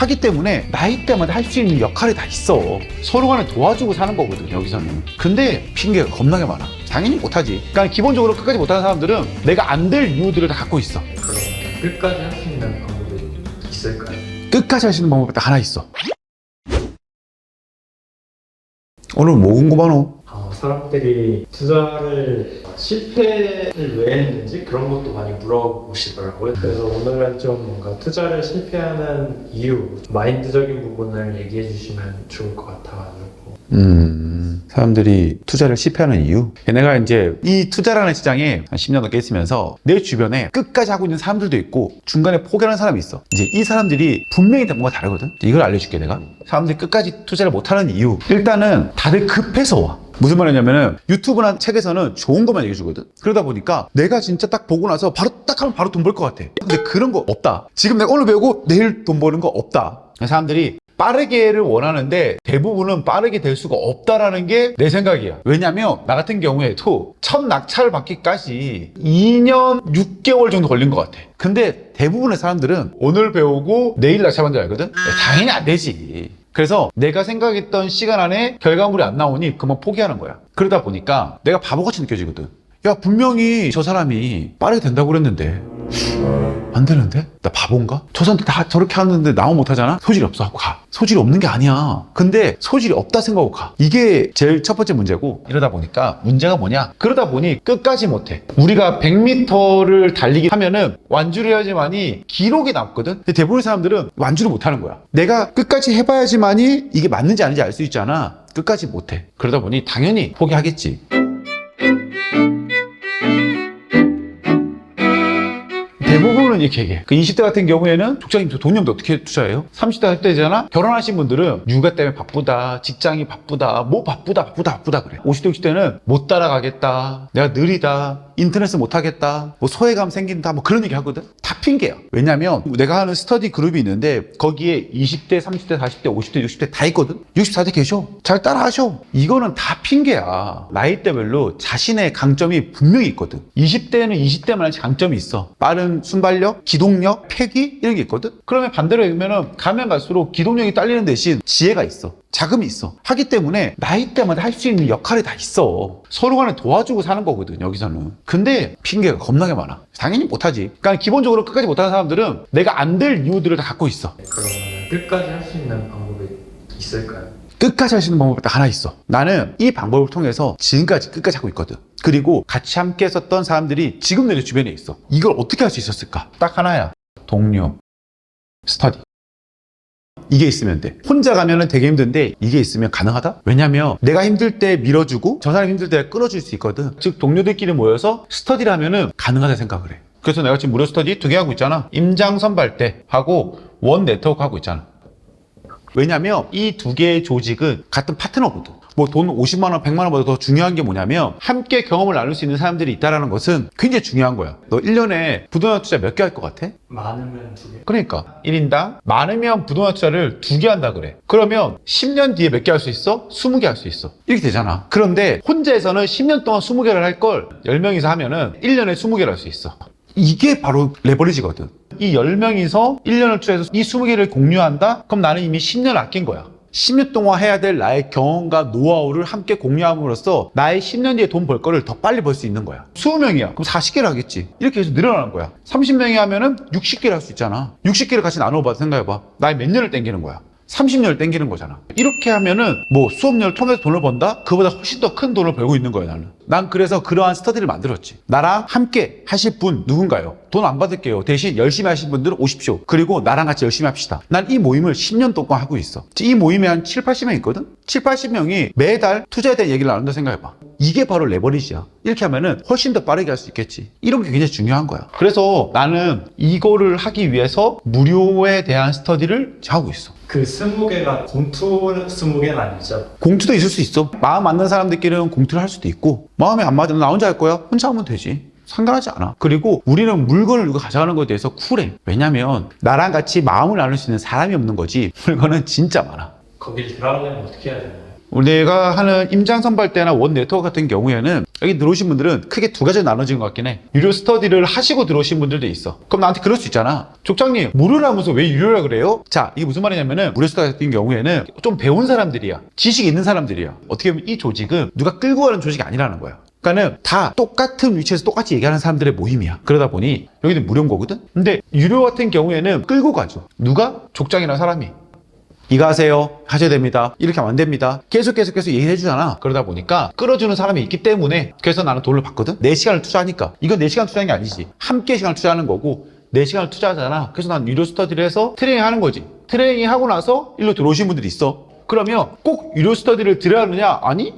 하기 때문에 나이 때마다 할 수 있는 역할이 다 있어. 서로 간에 도와주고 사는 거거든, 여기서는. 근데 핑계가 겁나게 많아. 당연히 못하지. 그러니까 기본적으로 끝까지 못하는 사람들은 내가 안 될 이유들을 다 갖고 있어. 그럼 끝까지 할 수 있는 방법이 있을까요? 끝까지 할 수 있는 방법이 딱 하나 있어. 오늘 뭐 궁금하노? 어, 사람들이 투자를 실패를 왜 했는지 그런 것도 많이 물어보시더라고요. 그래서 오늘은 좀 뭔가 투자를 실패하는 이유, 마인드적인 부분을 얘기해 주시면 좋을 것 같아가지고. 음, 사람들이 투자를 실패하는 이유? 내가 이제 이 투자라는 시장에 한 10년 넘게 있으면서 내 주변에 끝까지 하고 있는 사람들도 있고 중간에 포기하는 사람이 있어. 이제 이 사람들이 분명히 다 뭔가 다르거든? 이걸 알려줄게, 내가. 사람들이 끝까지 투자를 못하는 이유. 일단은 다들 급해서 와. 무슨 말이냐면은 유튜브나 책에서는 좋은 것만 얘기해 주거든. 그러다 보니까 내가 진짜 딱 보고 나서 바로 딱 하면 바로 돈 벌 것 같아. 근데 그런 거 없다. 지금 내가 오늘 배우고 내일 돈 버는 거 없다. 사람들이 빠르게를 원하는데 대부분은 빠르게 될 수가 없다라는 게 내 생각이야. 왜냐면 나 같은 경우에도 첫 낙찰을 받기까지 2년 6개월 정도 걸린 것 같아. 근데 대부분의 사람들은 오늘 배우고 내일 낙찰받는 줄 알거든? 당연히 안 되지. 그래서 내가 생각했던 시간 안에 결과물이 안 나오니 그만 포기하는 거야. 그러다 보니까 내가 바보같이 느껴지거든. 야, 분명히 저 사람이 빠르게 된다고 그랬는데 안 되는데? 나 바본가? 저 사람들 다 저렇게 하는데 나만 못하잖아? 소질이 없어 하고 가. 소질이 없는 게 아니야. 근데 소질이 없다 생각하고 가. 이게 제일 첫 번째 문제고 이러다 보니까 문제가 뭐냐? 그러다 보니 끝까지 못해. 우리가 100m를 달리기 하면은 완주를 해야지만이 기록이 남거든? 근데 대부분의 사람들은 완주를 못하는 거야. 내가 끝까지 해봐야지만이 이게 맞는지 아닌지 알 수 있잖아. 끝까지 못해. 그러다 보니 당연히 포기하겠지. 대부분은 이렇게 얘기해. 그 20대 같은 경우에는 족장님 저 돈념도 어떻게 투자해요? 30대 때잖아? 결혼하신 분들은 육아 때문에 바쁘다, 직장이 바쁘다, 뭐 바쁘다, 바쁘다, 바쁘다 그래. 50대, 60대는 못 따라가겠다, 내가 느리다, 인터넷을 못 하겠다, 뭐 소외감 생긴다, 뭐 그런 얘기 하거든? 다 핑계야. 왜냐면 내가 하는 스터디 그룹이 있는데 거기에 20대, 30대, 40대, 50대, 60대 다 있거든? 64대 계셔. 잘 따라 하셔. 이거는 다 핑계야. 나이대별로 자신의 강점이 분명히 있거든. 20대는 20대만의 장점이 있어. 빠른 순발력, 기동력, 패기 이런 게 있거든. 그러면 반대로 얘기하면 가면 갈수록 기동력이 딸리는 대신 지혜가 있어. 자금이 있어. 하기 때문에 나이 때마다 할 수 있는 역할이 다 있어. 서로 간에 도와주고 사는 거거든, 여기서는. 근데 핑계가 겁나게 많아. 당연히 못하지. 그러니까 기본적으로 끝까지 못하는 사람들은 내가 안 될 이유들을 다 갖고 있어. 그러면 끝까지 할 수 있는 방법이 있을까요? 끝까지 할 수 있는 방법이 딱 하나 있어. 나는 이 방법을 통해서 지금까지 끝까지 하고 있거든. 그리고 같이 함께 했었던 사람들이 지금 내 주변에 있어. 이걸 어떻게 할 수 있었을까? 딱 하나야. 동료, 스터디. 이게 있으면 돼. 혼자 가면은 되게 힘든데 이게 있으면 가능하다? 왜냐면 내가 힘들 때 밀어주고 저 사람 힘들 때 끌어줄 수 있거든. 즉 동료들끼리 모여서 스터디를 하면은 가능하다 생각을 해. 그래서 내가 지금 무료 스터디 두 개 하고 있잖아. 임장 선발대 하고 원 네트워크 하고 있잖아. 왜냐면 이 두 개의 조직은 같은 파트너거든. 뭐 돈 50만 원, 100만 원보다 더 중요한 게 뭐냐면 함께 경험을 나눌 수 있는 사람들이 있다라는 것은 굉장히 중요한 거야. 너 1년에 부동산 투자 몇 개 할 것 같아? 많으면 두 개. 그러니까 1인당 많으면 부동산 투자를 두 개 한다 그래. 그러면 10년 뒤에 몇 개 할 수 있어? 20개 할 수 있어. 이렇게 되잖아. 그런데 혼자에서는 10년 동안 20개를 할 걸 10명이서 하면은 1년에 20개를 할 수 있어. 이게 바로 레버리지거든. 이 10명이서 1년을 투자해서 이 20개를 공유한다? 그럼 나는 이미 10년 아낀 거야. 10년 동안 해야 될 나의 경험과 노하우를 함께 공유함으로써 나의 10년 뒤에 돈 벌 거를 더 빨리 벌 수 있는 거야. 20명이야. 그럼 40개를 하겠지. 이렇게 해서 늘어나는 거야. 30명이 하면은 60개를 할 수 있잖아. 60개를 같이 나눠봐 생각해봐. 나의 몇 년을 땡기는 거야. 30년을 땡기는 거잖아. 이렇게 하면은 뭐 수업료를 통해서 돈을 번다? 그보다 훨씬 더 큰 돈을 벌고 있는 거야, 나는. 난 그래서 그러한 스터디를 만들었지. 나랑 함께 하실 분 누군가요? 돈 안 받을게요. 대신 열심히 하신 분들은 오십시오. 그리고 나랑 같이 열심히 합시다. 난 이 모임을 10년 동안 하고 있어. 이 모임에 한 7, 80명 있거든? 7, 80명이 매달 투자에 대한 얘기를 나눈다 생각해봐. 이게 바로 레버리지야. 이렇게 하면은 훨씬 더 빠르게 할 수 있겠지. 이런 게 굉장히 중요한 거야. 그래서 나는 이거를 하기 위해서 무료에 대한 스터디를 하고 있어. 그 스무 개가 공투 스무 개는 아니죠. 공투도 있을 수 있어. 마음 맞는 사람들끼리는 공투를 할 수도 있고, 마음에 안 맞으면 나 혼자 할 거야? 혼자 하면 되지. 상관하지 않아. 그리고 우리는 물건을 누가 가져가는 것에 대해서 쿨해. 왜냐면 나랑 같이 마음을 나눌 수 있는 사람이 없는 거지. 물건은 진짜 많아. 거길 들어가려면 어떻게 해야 되나요? 내가 하는 임장 선발대나 원 네트워크 같은 경우에는 여기 들어오신 분들은 크게 두 가지로 나눠진 것 같긴 해. 유료 스터디를 하시고 들어오신 분들도 있어. 그럼 나한테 그럴 수 있잖아. 족장님, 무료라면서 왜 유료라 그래요? 자, 이게 무슨 말이냐면은 무료 스터디 같은 경우에는 좀 배운 사람들이야. 지식 있는 사람들이야. 어떻게 보면 이 조직은 누가 끌고 가는 조직이 아니라는 거야. 그러니까는 다 똑같은 위치에서 똑같이 얘기하는 사람들의 모임이야. 그러다 보니 여기는 무료인 거거든? 근데 유료 같은 경우에는 끌고 가죠. 누가? 족장이라는 사람이. 이거 하세요. 하셔야 됩니다. 이렇게 하면 안 됩니다. 계속 계속 계속 얘기해 주잖아. 그러다 보니까 끌어주는 사람이 있기 때문에 그래서 나는 돈을 받거든. 내 시간을 투자하니까. 이건 내 시간 투자하는 게 아니지. 함께 시간을 투자하는 거고 내 시간을 투자하잖아. 그래서 난 유료 스터디를 해서 트레이닝 하는 거지. 트레이닝 하고 나서 일로 들어오신 분들이 있어. 그러면 꼭 유료 스터디를 들어야 하느냐? 아니?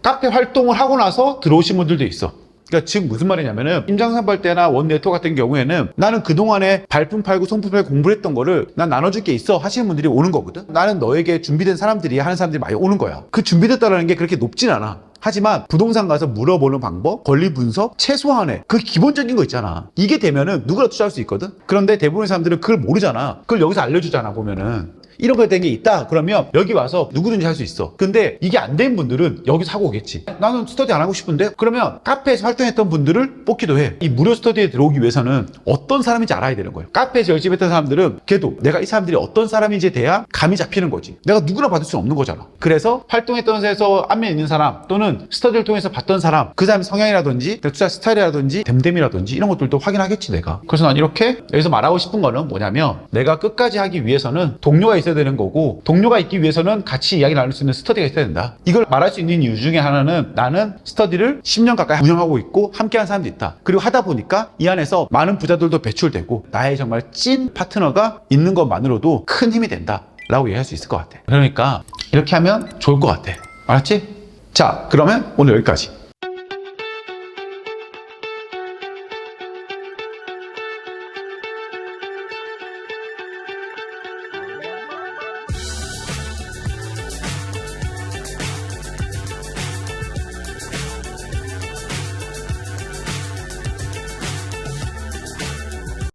카페 활동을 하고 나서 들어오신 분들도 있어. 그러니까 지금 무슨 말이냐면은 임장산발 때나 원 네트워크 같은 경우에는 나는 그동안에 발품 팔고 성품 팔고 공부를 했던 거를 난 나눠줄 게 있어 하시는 분들이 오는 거거든. 나는 너에게 준비된 사람들이 하는 사람들이 많이 오는 거야. 그 준비됐다라는 게 그렇게 높진 않아. 하지만 부동산 가서 물어보는 방법, 권리 분석, 최소한의 그 기본적인 거 있잖아. 이게 되면은 누구나 투자할 수 있거든. 그런데 대부분의 사람들은 그걸 모르잖아. 그걸 여기서 알려주잖아 보면은. 이런 거에 대한 게 있다. 그러면 여기 와서 누구든지 할 수 있어. 근데 이게 안 된 분들은 여기서 하고 오겠지. 나는 스터디 안 하고 싶은데? 그러면 카페에서 활동했던 분들을 뽑기도 해 이 무료 스터디에 들어오기 위해서는 어떤 사람인지 알아야 되는 거예요. 카페에서 열심히 했던 사람들은 걔도 내가 이 사람들이 어떤 사람인지에 대한 감이 잡히는 거지. 내가 누구나 받을 수는 없는 거잖아. 그래서 활동했던 데서 안면에 있는 사람 또는 스터디를 통해서 봤던 사람 그 사람의 성향이라든지 투자 스타일이라든지 댐댐이라든지 이런 것들도 확인하겠지 내가. 그래서 난 이렇게 여기서 말하고 싶은 거는 뭐냐면 내가 끝까지 하기 위해서는 동료가 있어야 되는 거고 동료가 있기 위해서는 같이 이야기 나눌 수 있는 스터디가 있어야 된다. 이걸 말할 수 있는 이유 중에 하나는 나는 스터디를 10년 가까이 운영하고 있고 함께한 사람도 있다. 그리고 하다 보니까 이 안에서 많은 부자들도 배출되고 나의 정말 찐 파트너가 있는 것만으로도 큰 힘이 된다. 라고 얘기할 수 있을 것 같아. 그러니까 이렇게 하면 좋을 것 같아. 알았지? 자, 그러면 오늘 여기까지.